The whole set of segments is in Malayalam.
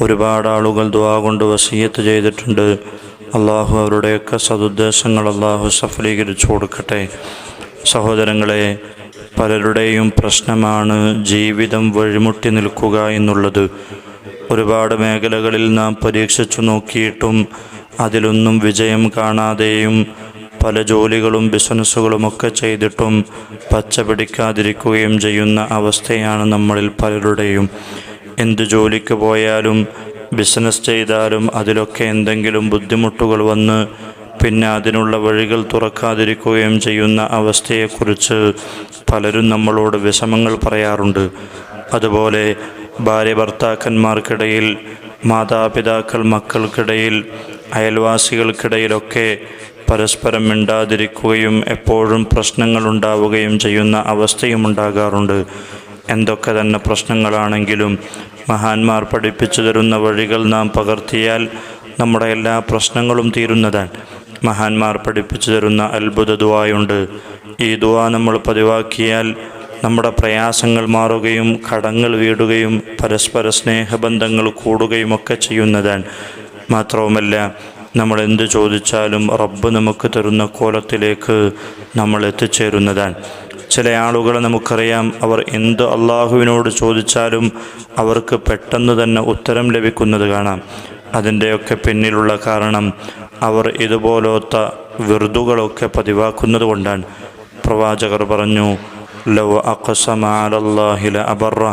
ഒരുപാട് ആളുകൾ ദുവാ കൊണ്ട് വസീയത്ത് ചെയ്തിട്ടുണ്ട്. അള്ളാഹു അവരുടെയൊക്കെ സതുദ്ദേശങ്ങൾ അള്ളാഹു സഫലീകരിച്ചു കൊടുക്കട്ടെ. സഹോദരങ്ങളെ പലരുടെയും പ്രശ്നമാണ് ജീവിതം വഴിമുട്ടി നിൽക്കുക എന്നുള്ളത്. ഒരുപാട് മേഖലകളിൽ നാം പരീക്ഷിച്ചു നോക്കിയിട്ടും അതിലൊന്നും വിജയം കാണാതെയും പല ജോലികളും ബിസിനസ്സുകളുമൊക്കെ ചെയ്തിട്ടും പച്ച പിടിക്കാതിരിക്കുകയും ചെയ്യുന്ന അവസ്ഥയാണ് നമ്മളിൽ പലരുടെയും. എന്ത് ജോലിക്ക് പോയാലും ബിസിനസ് ചെയ്താലും അതിലൊക്കെ എന്തെങ്കിലും ബുദ്ധിമുട്ടുകൾ വന്ന് പിന്നെ അതിനുള്ള വഴികൾ തുറക്കാതിരിക്കുകയും ചെയ്യുന്ന അവസ്ഥയെക്കുറിച്ച് പലരും നമ്മളോട് വിഷമങ്ങൾ പറയാറുണ്ട്. അതുപോലെ ഭാര്യ ഭർത്താക്കന്മാർക്കിടയിൽ മാതാപിതാക്കൾ മക്കൾക്കിടയിൽ അയൽവാസികൾക്കിടയിലൊക്കെ പരസ്പരം മിണ്ടാതിരിക്കുകയും എപ്പോഴും പ്രശ്നങ്ങൾ ഉണ്ടാവുകയും ചെയ്യുന്ന അവസ്ഥയും ഉണ്ടാകാറുണ്ട് എന്തൊക്കെ തന്നെ പ്രശ്നങ്ങളാണെങ്കിലും മഹാന്മാർ പഠിപ്പിച്ചു തരുന്ന വഴികൾ നാം പകർത്തിയാൽ നമ്മുടെ എല്ലാ പ്രശ്നങ്ങളും തീരുന്നതാണ്. മഹാന്മാർ പഠിപ്പിച്ചു തരുന്ന അത്ഭുത ദുവായുണ്ട്. ഈ ദുവാ നമ്മൾ പതിവാക്കിയാൽ നമ്മുടെ പ്രയാസങ്ങൾ മാറുകയും കടങ്ങൾ വീടുകയും പരസ്പര സ്നേഹബന്ധങ്ങൾ കൂടുകയും ഒക്കെ ചെയ്യുന്നതാണ്. മാത്രവുമല്ല നമ്മൾ എന്ത് ചോദിച്ചാലും റബ്ബ് നമുക്ക് തരുന്ന കോലത്തിലേക്ക് നമ്മൾ എത്തിച്ചേരുന്നതാണ്. ചില ആളുകളെ നമുക്കറിയാം. അവർ എന്ത് അള്ളാഹുവിനോട് ചോദിച്ചാലും അവർക്ക് പെട്ടെന്ന് തന്നെ ഉത്തരം ലഭിക്കുന്നത് കാണാം. അതിന്റെയൊക്കെ പിന്നിലുള്ള കാരണം അവർ ഇതുപോലത്തെ വെറുതുകളൊക്കെ പതിവാക്കുന്നത് കൊണ്ടാണ്. പ്രവാചകർ പറഞ്ഞു ലവ് അക്കസമാലാഹില അബറ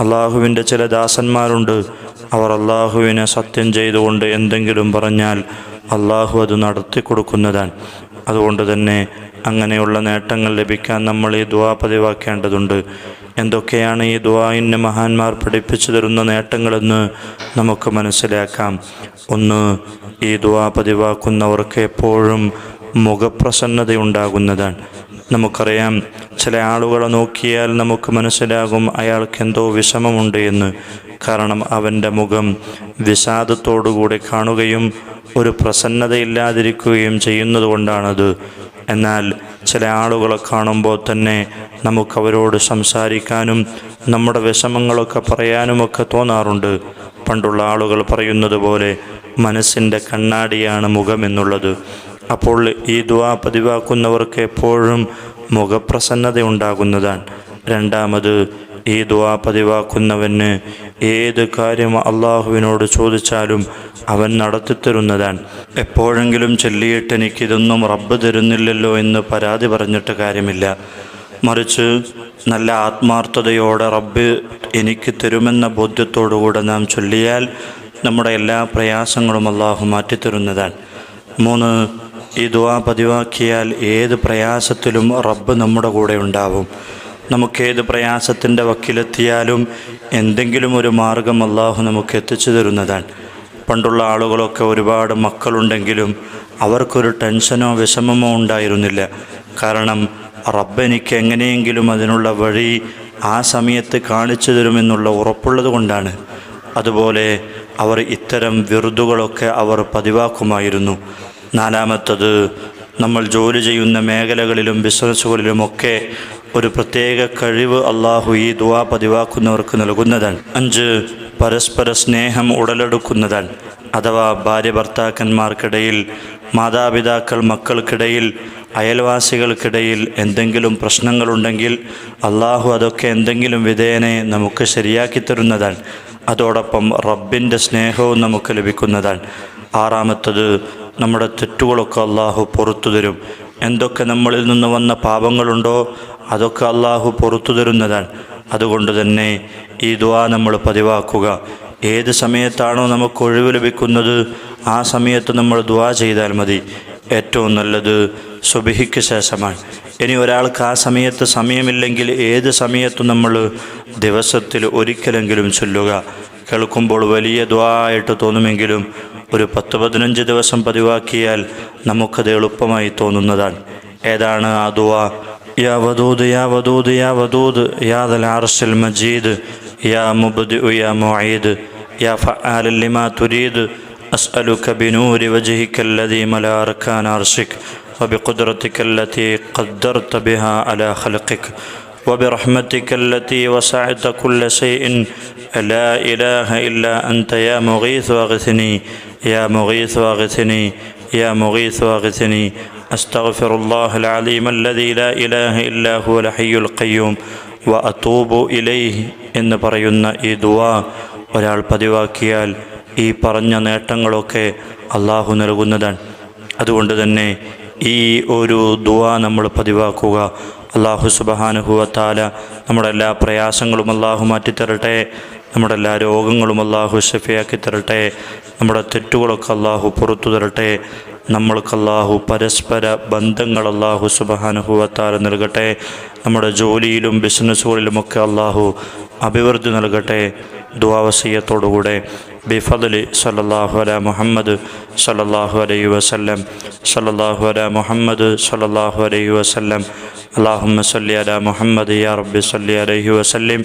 അള്ളാഹുവിന്റെ ചില ദാസന്മാരുണ്ട്. അവർ അള്ളാഹുവിനെ സത്യം ചെയ്തുകൊണ്ട് എന്തെങ്കിലും പറഞ്ഞാൽ അള്ളാഹു അത് നടത്തി കൊടുക്കുന്നതാണ് അതുകൊണ്ട് തന്നെ അങ്ങനെയുള്ള നേട്ടങ്ങൾ ലഭിക്കാൻ നമ്മൾ ഈ ദുവാ പതിവാക്കേണ്ടതുണ്ട്. എന്തൊക്കെയാണ് ഈ ദുവായിന് മഹാന്മാർ പഠിപ്പിച്ചു തരുന്ന നേട്ടങ്ങളെന്ന് നമുക്ക് മനസ്സിലാക്കാം. ഒന്ന് ഈ ദുവാ പതിവാക്കുന്നവർക്ക് എപ്പോഴും മുഖപ്രസന്നതയുണ്ടാകുന്നതാണ് നമുക്കറിയാം ചില ആളുകളെ നോക്കിയാൽ നമുക്ക് മനസ്സിലാകും അയാൾക്ക് എന്തോ വിഷമമുണ്ട് എന്ന്. കാരണം അവന്റെ മുഖം വിഷാദത്തോടുകൂടി കാണുകയും ഒരു പ്രസന്നതയില്ലാതിരിക്കുകയും ചെയ്യുന്നത് കൊണ്ടാണത് എന്നാൽ ചില ആളുകളെ കാണുമ്പോൾ തന്നെ നമുക്കവരോട് സംസാരിക്കാനും നമ്മുടെ വിഷമങ്ങളൊക്കെ പറയാനുമൊക്കെ തോന്നാറുണ്ട്. പണ്ടുള്ള ആളുകൾ പറയുന്നത് പോലെ മനസ്സിന്റെ കണ്ണാടിയാണ് മുഖമെന്നുള്ളത്. അപ്പോൾ ഈ ദുവാ പതിവാക്കുന്നവർക്ക് എപ്പോഴും മുഖപ്രസന്നത ഉണ്ടാകുന്നതാണ് രണ്ടാമത് ഈ ദുവാ പതിവാക്കുന്നവന് ഏത് കാര്യം അള്ളാഹുവിനോട് ചോദിച്ചാലും അവൻ നടത്തിത്തരുന്നതാണ് എപ്പോഴെങ്കിലും ചൊല്ലിയിട്ട് എനിക്കിതൊന്നും റബ്ബ് തരുന്നില്ലല്ലോ എന്ന് പരാതി പറഞ്ഞിട്ട് കാര്യമില്ല. മറിച്ച് നല്ല ആത്മാർത്ഥതയോടെ റബ്ബ് എനിക്ക് തരുമെന്ന ബോധ്യത്തോടുകൂടെ നാം ചൊല്ലിയാൽ നമ്മുടെ എല്ലാ പ്രയാസങ്ങളും അള്ളാഹു മാറ്റിത്തരുന്നതാണ്. മൂന്ന് ഈ ദുവാ പതിവാക്കിയാൽ ഏത് പ്രയാസത്തിലും റബ്ബ് നമ്മുടെ കൂടെ ഉണ്ടാവും. നമുക്കേത് പ്രയാസത്തിന്റെ വക്കിലെത്തിയാലും എന്തെങ്കിലും ഒരു മാർഗം അള്ളാഹു നമുക്ക് എത്തിച്ചു തരുന്നതാണ്. പണ്ടുള്ള ആളുകളൊക്കെ ഒരുപാട് മക്കളുണ്ടെങ്കിലും അവർക്കൊരു ടെൻഷനോ വിഷമമോ ഉണ്ടായിരുന്നില്ല. കാരണം റബ്ബ് എനിക്ക് എങ്ങനെയെങ്കിലും അതിനുള്ള വഴി ആ സമയത്ത് കാണിച്ചു തരുമെന്നുള്ള ഉറപ്പുള്ളത് കൊണ്ടാണ്. അതുപോലെ അവർ ഇത്തരം വിറുതുകളൊക്കെ അവർ പതിവാക്കുമായിരുന്നു. നാലാമത്തത് നമ്മൾ ജോലി ചെയ്യുന്ന മേഖലകളിലും ബിസിനസ്സുകളിലുമൊക്കെ ഒരു പ്രത്യേക കഴിവ് അള്ളാഹു ഈ ദുവാ പതിവാക്കുന്നവർക്ക് നൽകുന്നതാണ് അഞ്ച് പരസ്പര സ്നേഹം ഉടലെടുക്കുന്നതാണ് അഥവാ ഭാര്യ ഭർത്താക്കന്മാർക്കിടയിൽ മാതാപിതാക്കൾ മക്കൾക്കിടയിൽ അയൽവാസികൾക്കിടയിൽ എന്തെങ്കിലും പ്രശ്നങ്ങളുണ്ടെങ്കിൽ അള്ളാഹു അതൊക്കെ എന്തെങ്കിലും വിധേയനെ നമുക്ക് ശരിയാക്കി തരുന്നതാണ് അതോടൊപ്പം റബ്ബിന്റെ സ്നേഹവും നമുക്ക് ലഭിക്കുന്നതാണ് ആറാമത്തത് നമ്മുടെ തെറ്റുകളൊക്കെ അള്ളാഹു പുറത്തു തരും. എന്തൊക്കെ നമ്മളിൽ നിന്ന് വന്ന പാപങ്ങളുണ്ടോ അതൊക്കെ അള്ളാഹു പുറത്തു തരുന്നതാണ്. അതുകൊണ്ട് തന്നെ ഈ ദ്വാ നമ്മൾ പതിവാക്കുക. ഏത് സമയത്താണോ നമുക്ക് ഒഴിവ് ലഭിക്കുന്നത് ആ സമയത്ത് നമ്മൾ ദ്വാ ചെയ്താൽ മതി. ഏറ്റവും നല്ലത് സുബിഹിക്ക് ശേഷമാണ്. ഇനി ഒരാൾക്ക് ആ സമയത്ത് സമയമില്ലെങ്കിൽ ഏത് സമയത്തും നമ്മൾ ദിവസത്തിൽ ഒരിക്കലെങ്കിലും ചൊല്ലുക. കേൾക്കുമ്പോൾ വലിയ ദ്വാ ആയിട്ട് തോന്നുമെങ്കിലും ഒരു പത്ത് പതിനഞ്ച് ദിവസം പതിവാക്കിയാൽ നമുക്കത് എളുപ്പമായി തോന്നുന്നതാണ് ഏതാണ് ആ ദുആ യാ വദൂദ് യാ വദൂദ് യാ വദൂദ് യാ ദൽ അർശിൽ മജീദ് യാ മുബ്ദിഉ യാ മുഈദ് യാ ഫഅാലൻ ലിമാ തുരീദ് أسألك بنور وجهك الذي ملا أركان عرشك وبقدرتك التي قدرت بها على خلقك وبرحمتك التي وسعت كل شيء لا إله إلا أنت يا مغيث واغثني يا مغيث واغثني يا مغيث واغثني أستغفر الله العليم الذي لا إله إلا هو الحي القيوم وأتوب إليه എന്ന് പറയുന്ന ഈ ദുവാ ഒരാൾ പതിവാക്കിയാൽ ഈ പറഞ്ഞ നേട്ടങ്ങളൊക്കെ അള്ളാഹു നൽകുന്നതാണ് അതുകൊണ്ട് തന്നെ ഈ ഒരു ദുവാ നമ്മൾ പതിവാക്കുക അള്ളാഹു സുബഹാനുഹുവത്താല നമ്മുടെ എല്ലാ പ്രയാസങ്ങളും അള്ളാഹു മാറ്റിത്തരട്ടെ നമ്മുടെ എല്ലാ രോഗങ്ങളും അള്ളാഹു ഷഫിയാക്കി തരട്ടെ. നമ്മുടെ തെറ്റുകളൊക്കെ അള്ളാഹു പുറത്തു തരട്ടെ. നമ്മൾക്ക് അള്ളാഹു പരസ്പര ബന്ധങ്ങൾ അള്ളാഹു സുബഹാനുഭവത്താര നൽകട്ടെ. നമ്മുടെ ജോലിയിലും ബിസിനസ്സുകളിലുമൊക്കെ അള്ളാഹു അഭിവൃദ്ധി നൽകട്ടെ. ദുവാവസീയത്തോടുകൂടെ ബിഫദലി സല്ലാഹു അല മുഹമ്മദ് സല്ലാഹു അലൈ വസല്ലം. സല്ലാഹു അല മുഹമ്മദ് സല്ലാഹു അലൈ വസല്ലം. അള്ളാഹുമ്മ സല്ലി അല മുഹമ്മദ് യാ റബ്ബി സല്ലി അലൈഹി വസല്ലിം.